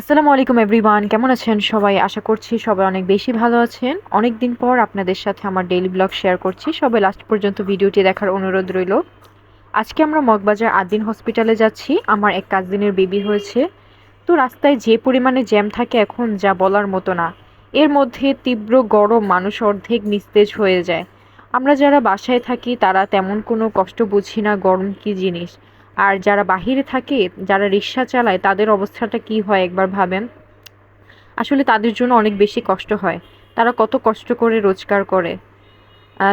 আসসালামু আলাইকুম এভরিওয়ান কেমন আছেন সবাই? আশা করছি সবাই অনেক বেশি ভালো আছেন। অনেক দিন পর আপনাদের সাথে আমার ডেইলি ব্লগ শেয়ার করছি। সবাই লাস্ট পর্যন্ত ভিডিওটি দেখার অনুরোধ রইল। আজকে আমরা মগবাজার আদিন হসপিটালে যাচ্ছি। আমার এক কাজিনের বেবি হয়েছে। তো রাস্তায় যে পরিমাণে জ্যাম থাকে এখন যা বলার মতো না। এর মধ্যে তীব্র গরম মানুষ অর্ধেক নিস্তেজ হয়ে যায়। আমরা যারা বাসায় থাকি, তারা তেমন কোনো কষ্ট বুঝি না গরম কি জিনিস। আর যারা বাহিরে থাকে, যারা রিক্সা চালায়, তাদের অবস্থাটা কি হয় একবার ভাবেন? আসলে তাদের জন্য অনেক বেশি কষ্ট হয়। তারা কত কষ্ট করে রোজগার করে।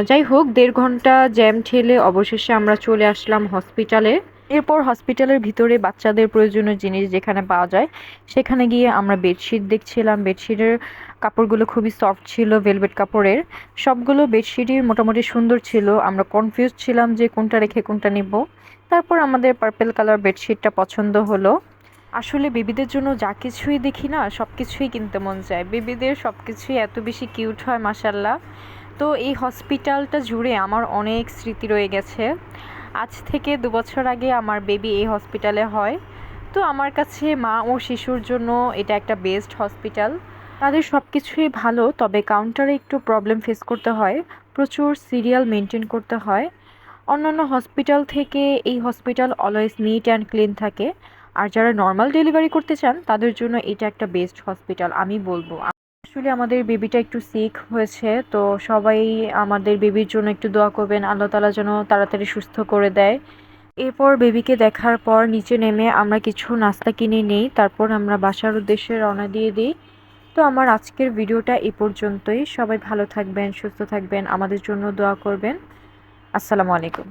যাই হোক, দেড় ঘণ্টা জ্যাম ঠেলে অবশেষে আমরা চলে আসলাম হসপিটালে এরপর হসপিটালের ভিতরে বাচ্চাদের প্রয়োজনীয় জিনিস যেখানে পাওয়া যায়, সেখানে গিয়ে আমরা বেডশিট দেখছিলাম। বেডশিটের কাপড়গুলো খুবই সফট ছিল ভেলভেট কাপড়ের। সবগুলো বেডশিটই মোটামুটি সুন্দর ছিল। আমরা কনফিউজ ছিলাম যে কোনটা রেখে কোনটা নিব। তারপর আমাদের পার্পেল কালার বেডশিটটা পছন্দ হলো। আসলে বেবিদের জন্য যা কিছুই দেখি না সব কিছুই কিনতে মন চায়। বেবিদের সব কিছুই এত বেশি কিউট হয় মাসাল্লাহ তো এই হসপিটালটা জুড়ে আমার অনেক স্মৃতি রয়ে গেছে। আজ থেকে দু বছর আগে আমার বেবি এই হসপিটালে হয়। তো আমার কাছে মা ও শিশুর জন্য এটা একটা বেস্ট হসপিটাল। তাদের সব কিছুই ভালো, তবে কাউন্টারে একটু প্রবলেম ফেস করতে হয়, প্রচুর সিরিয়াল মেনটেন করতে হয়। অন্যান্য হসপিটাল থেকে এই hospital always neat and clean থাকে। আর যারা নর্মাল ডেলিভারি করতে চান, তাদের জন্য এটা একটা বেস্ট হসপিটাল, আমি বলব। আসলে আমাদের বেবিটা একটু সিক হয়েছে, তো সবাই আমাদের বেবির জন্য একটু দোয়া করবেন। আল্লাহ তালা যেন তাড়াতাড়ি সুস্থ করে দেয়। এরপর বেবিকে দেখার পর নিচে নেমে আমরা কিছু নাস্তা কিনে নিই, তারপর আমরা বাসার উদ্দেশ্যে রওনা দিয়ে দিই। তো আমার আজকের ভিডিওটা এ পর্যন্তই। সবাই ভালো থাকবেন, সুস্থ থাকবেন, আমাদের জন্য দোয়া করবেন। আসসালামু আলাইকুম।